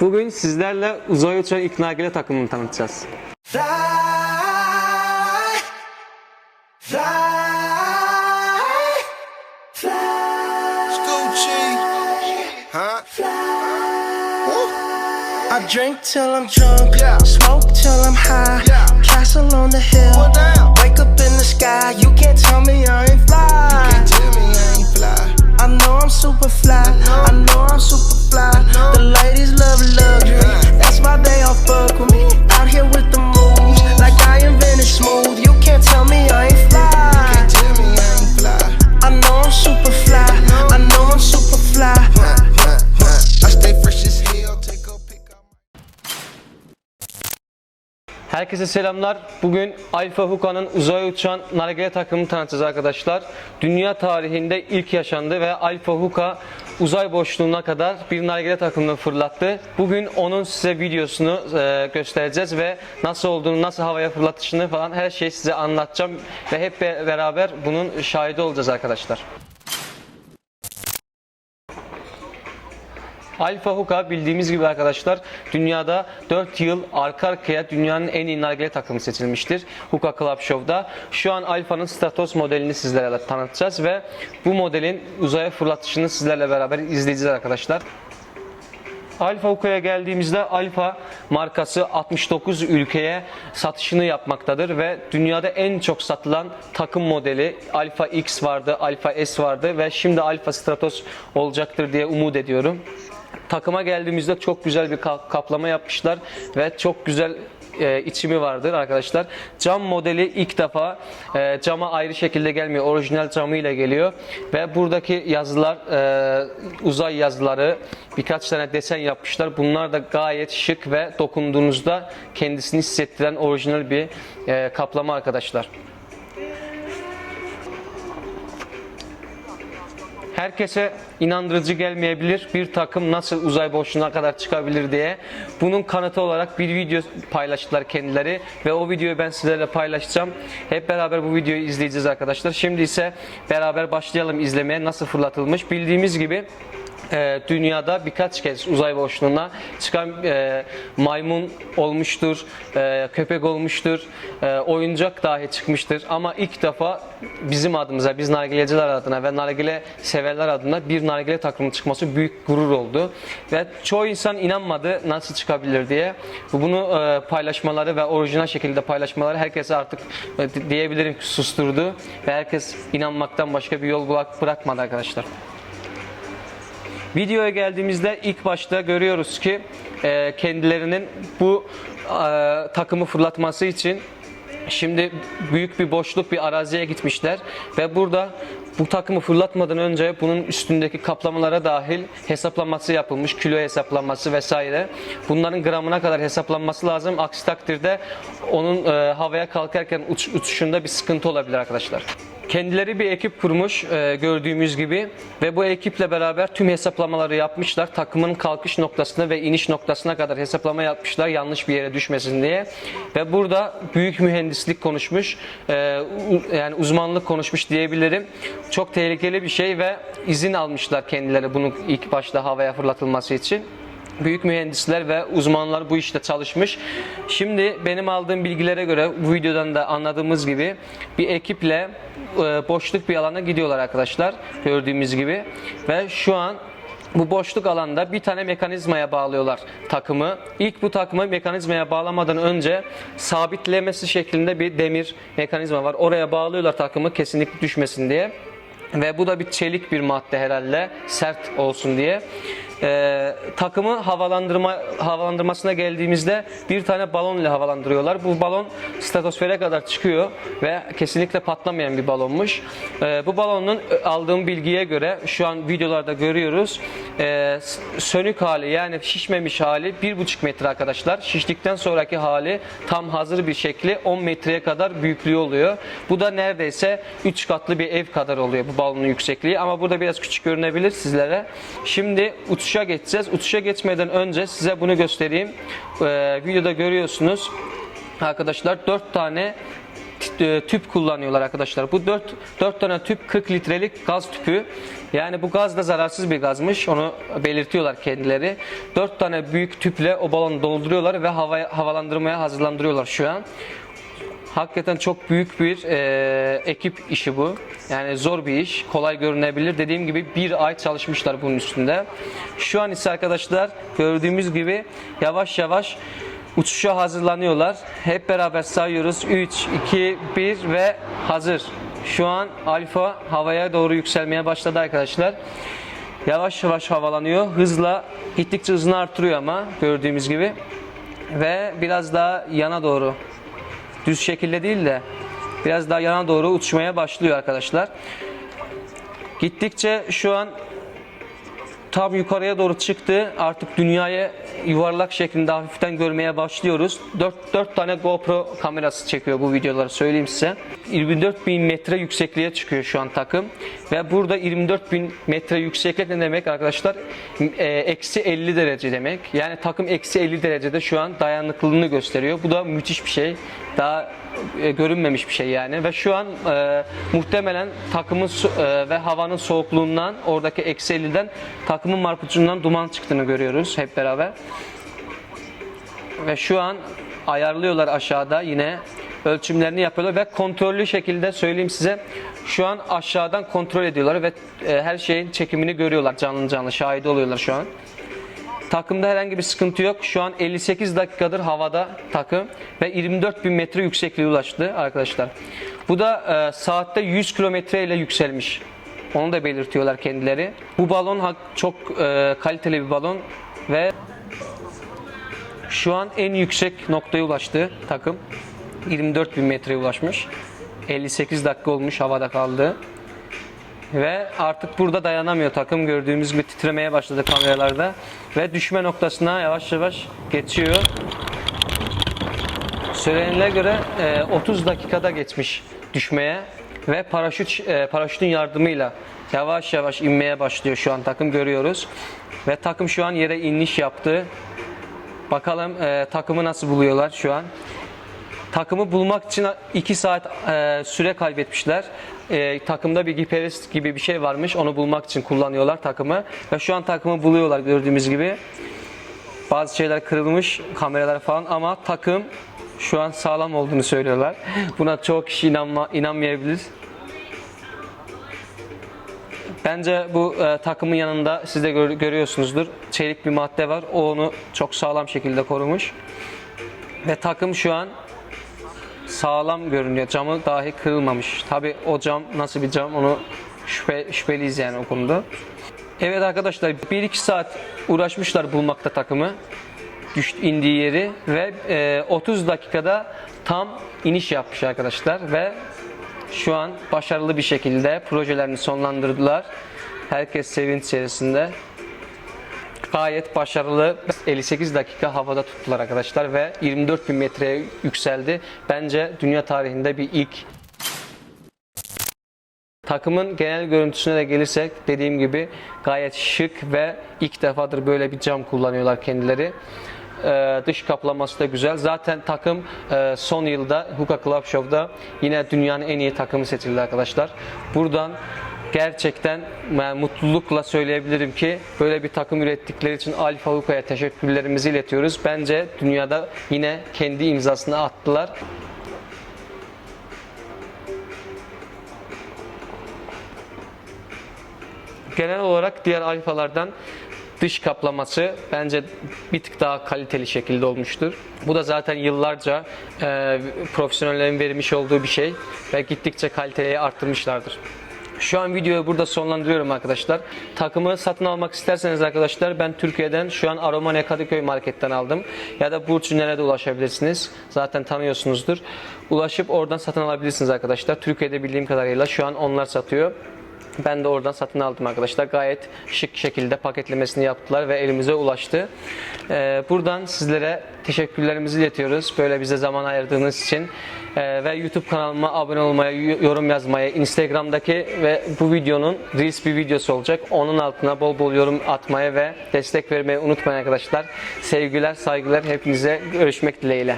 Bugün sizlerle uzay uçan ilk nargile takımını tanıtacağız. Fly, fly, fly. Gucci, huh? Woo. I drink till I'm drunk, Yeah. smoke till Herkese selamlar. Bugün Alfa Huka'nın uzaya uçan nargile takımını tanıtacağız arkadaşlar. Dünya tarihinde ilk yaşandı ve Alfa Huka uzay boşluğuna kadar bir nargile takımını fırlattı. Bugün onun size videosunu e, göstereceğiz ve nasıl olduğunu, nasıl havaya fırlatışını falan her şeyi size anlatacağım ve hep be- beraber bunun şahidi olacağız arkadaşlar. Alfa Hookah bildiğimiz gibi arkadaşlar dünyada 4 yıl arka arkaya dünyanın en iyi nargile takımı seçilmiştir. Hookah Club Show'da. Şu an Alfa'nın Stratos modelini sizlere tanıtacağız ve bu modelin uzaya fırlatışını sizlerle beraber izleyeceğiz arkadaşlar. Alfa Hookah'ya geldiğimizde Alfa markası 69 ülkeye satışını yapmaktadır ve dünyada en çok satılan takım modeli Alfa X vardı, Alfa S vardı ve şimdi Alfa Stratos olacaktır diye umut ediyorum. Takıma geldiğimizde çok güzel bir ka- kaplama yapmışlar ve çok güzel e, içimi vardır arkadaşlar. Cam modeli ilk defa e, cama ayrı şekilde gelmiyor. Orijinal camıyla geliyor ve buradaki yazılar e, uzay yazıları birkaç tane desen yapmışlar. Bunlar da gayet şık ve dokunduğunuzda kendisini hissettiren orijinal bir e, kaplama arkadaşlar. Herkese inandırıcı gelmeyebilir bir takım nasıl uzay boşluğuna kadar çıkabilir diye. Bunun kanıtı olarak bir video paylaştılar kendileri ve o videoyu ben sizlerle paylaşacağım. Hep beraber bu videoyu izleyeceğiz arkadaşlar. Şimdi ise beraber başlayalım izlemeye nasıl fırlatılmış. Bildiğimiz gibi e, dünyada birkaç kez uzay boşluğuna çıkan e, maymun olmuştur, e, köpek olmuştur, e, oyuncak dahi çıkmıştır. Ama ilk defa bizim adımıza, biz nargileciler adına ve nargile severler adına bir nargile takımı çıkması büyük gurur oldu. Ve çoğu insan inanmadı nasıl çıkabilir diye. Bunu e, paylaşmaları ve orijinal şekilde paylaşmaları herkese artık e, diyebilirim susturdu. Ve herkes inanmaktan başka bir yol bırak- bırakmadı arkadaşlar. Videoya geldiğimizde ilk başta görüyoruz ki e, kendilerinin bu e, takımı fırlatması için şimdi büyük bir boşluk bir araziye gitmişler ve burada bu takımı fırlatmadan önce bunun üstündeki kaplamalara dahil hesaplaması yapılmış, kilo hesaplaması vesaire. Bunların gramına kadar hesaplanması lazım. Aksi takdirde onun e, havaya kalkarken uç, uçuşunda bir sıkıntı olabilir arkadaşlar. Kendileri bir ekip kurmuş e, gördüğümüz gibi ve bu ekiple beraber tüm hesaplamaları yapmışlar. Takımın kalkış noktasına ve iniş noktasına kadar hesaplama yapmışlar yanlış bir yere düşmesin diye. Ve burada büyük mühendislik konuşmuş, e, yani uzmanlık konuşmuş diyebilirim. Çok tehlikeli bir şey ve izin almışlar kendileri bunun ilk başta havaya fırlatılması için büyük mühendisler ve uzmanlar bu işte çalışmış. Şimdi benim aldığım bilgilere göre bu videodan da anladığımız gibi bir ekiple e, boşluk bir alana gidiyorlar arkadaşlar gördüğümüz gibi ve şu an bu boşluk alanda bir tane mekanizmaya bağlıyorlar takımı. İlk bu takımı mekanizmaya bağlamadan önce sabitlemesi şeklinde bir demir mekanizma var. Oraya bağlıyorlar takımı kesinlikle düşmesin diye. Ve bu da bir çelik bir madde herhalde sert olsun diye. Ee, takımı havalandırma havalandırmasına geldiğimizde bir tane balon ile havalandırıyorlar. Bu balon stratosfere kadar çıkıyor ve kesinlikle patlamayan bir balonmuş. Ee, bu balonun e, aldığım bilgiye göre şu an videolarda görüyoruz. S- sönük hali yani şişmemiş hali 1,5 metre arkadaşlar. Şiştikten sonraki hali tam hazır bir şekli 10 metreye kadar büyüklüğü oluyor. Bu da neredeyse 3 katlı bir ev kadar oluyor bu balonun yüksekliği ama burada biraz küçük görünebilir sizlere. Şimdi uçuşa geçeceğiz. Uçuşa geçmeden önce size bunu göstereyim. Ee, videoda görüyorsunuz. Arkadaşlar 4 tane e, tüp kullanıyorlar arkadaşlar. Bu 4 4 tane tüp 40 litrelik gaz tüpü. Yani bu gaz da zararsız bir gazmış. Onu belirtiyorlar kendileri. 4 tane büyük tüple o balonu dolduruyorlar ve hava havalandırmaya hazırlandırıyorlar şu an. Hakikaten çok büyük bir e, ekip işi bu. Yani zor bir iş. Kolay görünebilir. Dediğim gibi bir ay çalışmışlar bunun üstünde. Şu an ise arkadaşlar gördüğümüz gibi yavaş yavaş uçuşa hazırlanıyorlar. Hep beraber sayıyoruz. 3, 2, 1 ve hazır. Şu an Alfa havaya doğru yükselmeye başladı arkadaşlar. Yavaş yavaş havalanıyor. Hızla gittikçe hızını artırıyor ama gördüğümüz gibi. Ve biraz daha yana doğru düz şekilde değil de biraz daha yana doğru uçmaya başlıyor arkadaşlar. Gittikçe şu an tam yukarıya doğru çıktı. Artık dünyayı yuvarlak şeklinde hafiften görmeye başlıyoruz. 4, 4 tane GoPro kamerası çekiyor bu videoları söyleyeyim size. 24 bin metre yüksekliğe çıkıyor şu an takım. Ve burada 24 bin metre yükseklik ne demek arkadaşlar? E, Eksi 50 derece demek. Yani takım eksi 50 derecede şu an dayanıklılığını gösteriyor. Bu da müthiş bir şey. Daha e, görünmemiş bir şey yani ve şu an e, muhtemelen takımın e, ve havanın soğukluğundan oradaki eksi 50'den takımın marpucundan duman çıktığını görüyoruz hep beraber ve şu an ayarlıyorlar aşağıda yine ölçümlerini yapıyorlar ve kontrollü şekilde söyleyeyim size şu an aşağıdan kontrol ediyorlar ve e, her şeyin çekimini görüyorlar canlı canlı şahit oluyorlar şu an. Takımda herhangi bir sıkıntı yok. Şu an 58 dakikadır havada takım ve 24 bin metre yüksekliğe ulaştı arkadaşlar. Bu da e, saatte 100 kilometre ile yükselmiş. Onu da belirtiyorlar kendileri. Bu balon çok e, kaliteli bir balon ve şu an en yüksek noktaya ulaştı takım. 24 bin metreye ulaşmış. 58 dakika olmuş havada kaldı. Ve artık burada dayanamıyor takım gördüğümüz gibi titremeye başladı kameralarda ve düşme noktasına yavaş yavaş geçiyor. Söylenene göre e, 30 dakikada geçmiş düşmeye ve paraşüt e, paraşütün yardımıyla yavaş yavaş inmeye başlıyor şu an takım görüyoruz. Ve takım şu an yere iniş yaptı. Bakalım e, takımı nasıl buluyorlar şu an. Takımı bulmak için 2 saat e, süre kaybetmişler. E, takımda GPS gibi bir şey varmış. Onu bulmak için kullanıyorlar takımı. Ve şu an takımı buluyorlar gördüğümüz gibi. Bazı şeyler kırılmış, kameralar falan ama takım şu an sağlam olduğunu söylüyorlar. Buna çok kişi inanma, inanmayabilir. Bence bu e, takımın yanında siz de gör- görüyorsunuzdur. Çelik bir madde var. O onu çok sağlam şekilde korumuş. Ve takım şu an sağlam görünüyor. Camı dahi kırılmamış. Tabi o cam nasıl bir cam onu şüphe, şüpheliyiz yani o konuda. Evet arkadaşlar 1-2 saat uğraşmışlar bulmakta takımı. Düştü, indiği yeri ve e, 30 dakikada tam iniş yapmış arkadaşlar ve şu an başarılı bir şekilde projelerini sonlandırdılar. Herkes sevinç içerisinde. Gayet başarılı 58 dakika havada tuttular arkadaşlar ve 24 bin metreye yükseldi. Bence dünya tarihinde bir ilk. Takımın genel görüntüsüne de gelirsek dediğim gibi gayet şık ve ilk defadır böyle bir cam kullanıyorlar kendileri. Ee, dış kaplaması da güzel. Zaten takım e, son yılda Hookah Club Show'da yine dünyanın en iyi takımı seçildi arkadaşlar. Buradan gerçekten yani mutlulukla söyleyebilirim ki böyle bir takım ürettikleri için Alfa Hookah'ya teşekkürlerimizi iletiyoruz. Bence dünyada yine kendi imzasını attılar. genel olarak diğer alfalardan dış kaplaması bence bir tık daha kaliteli şekilde olmuştur. Bu da zaten yıllarca e, profesyonellerin vermiş olduğu bir şey ve gittikçe kaliteyi arttırmışlardır. Şu an videoyu burada sonlandırıyorum arkadaşlar. Takımı satın almak isterseniz arkadaşlar ben Türkiye'den şu an Aromane Kadıköy marketten aldım. Ya da Burç Ünlü'ne ulaşabilirsiniz. Zaten tanıyorsunuzdur. Ulaşıp oradan satın alabilirsiniz arkadaşlar. Türkiye'de bildiğim kadarıyla şu an onlar satıyor. Ben de oradan satın aldım arkadaşlar. Gayet şık şekilde paketlemesini yaptılar ve elimize ulaştı. Ee, buradan sizlere teşekkürlerimizi iletiyoruz. Böyle bize zaman ayırdığınız için. Ee, ve YouTube kanalıma abone olmayı, yorum yazmayı, Instagram'daki ve bu videonun Reels bir videosu olacak. Onun altına bol bol yorum atmayı ve destek vermeyi unutmayın arkadaşlar. Sevgiler, saygılar. Hepinize görüşmek dileğiyle.